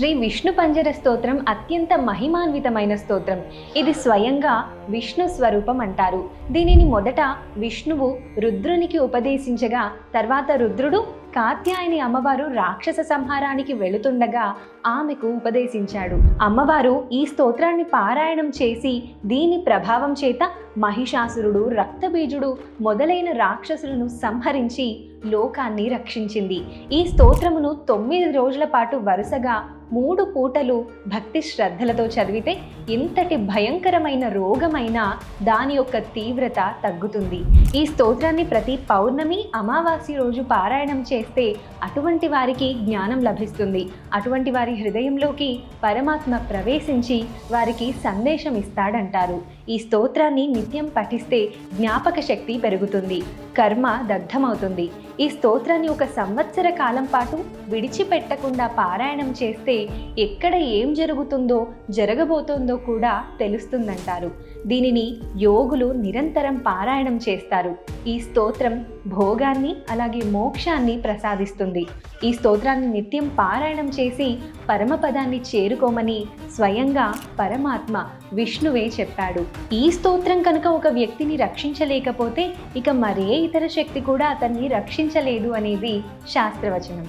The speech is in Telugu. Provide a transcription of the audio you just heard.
శ్రీ విష్ణు పంజర స్తోత్రం అత్యంత మహిమాన్వితమైన స్తోత్రం. ఇది స్వయంగా విష్ణు స్వరూపం అంటారు. దీనిని మొదట విష్ణువు రుద్రునికి ఉపదేశించగా తర్వాత రుద్రుడు కాత్యాయని అమ్మవారు రాక్షస సంహారానికి వెళుతుండగా ఆమెకు ఉపదేశించాడు. అమ్మవారు ఈ స్తోత్రాన్ని పారాయణం చేసి దీని ప్రభావం చేత మహిషాసురుడు రక్తబీజుడు మొదలైన రాక్షసులను సంహరించి లోకాన్ని రక్షించింది. ఈ స్తోత్రమును తొమ్మిది రోజుల పాటు వరుసగా మూడు పూటలు భక్తి శ్రద్ధలతో చదివితే ఇంతటి భయంకరమైన రోగమైనా దాని యొక్క తీవ్రత తగ్గుతుంది. ఈ స్తోత్రాన్ని ప్రతి పౌర్ణమి అమావాస్య రోజు పారాయణం చేస్తే అటువంటి వారికి జ్ఞానం లభిస్తుంది. అటువంటి వారి హృదయంలోకి పరమాత్మ ప్రవేశించి వారికి సందేశం ఇస్తాడంటారు. ఈ స్తోత్రాన్ని నిత్యం పఠిస్తే జ్ఞాపక శక్తి పెరుగుతుంది. కర్మ దగ్ధమవుతుంది. ఈ స్తోత్రాన్ని ఒక సంవత్సర కాలం పాటు విడిచిపెట్టకుండా పారాయణం చేస్తే ఎక్కడ ఏం జరుగుతుందో జరగబోతుందో కూడా తెలుస్తుందంటారు. దీనిని యోగులు నిరంతరం పారాయణం చేస్తారు. ఈ స్తోత్రం భోగాన్ని అలాగే మోక్షాన్ని ప్రసాదిస్తుంది. ఈ స్తోత్రాన్ని నిత్యం పారాయణం చేసి పరమపదాన్ని చేరుకోమని స్వయంగా పరమాత్మ విష్ణువే చెప్పాడు. ఈ స్తోత్రం కనుక ఒక వ్యక్తిని రక్షించలేకపోతే ఇక మరే ఇతర శక్తి కూడా అతన్ని రక్షించలేదు అనేది శాస్త్రవచనం.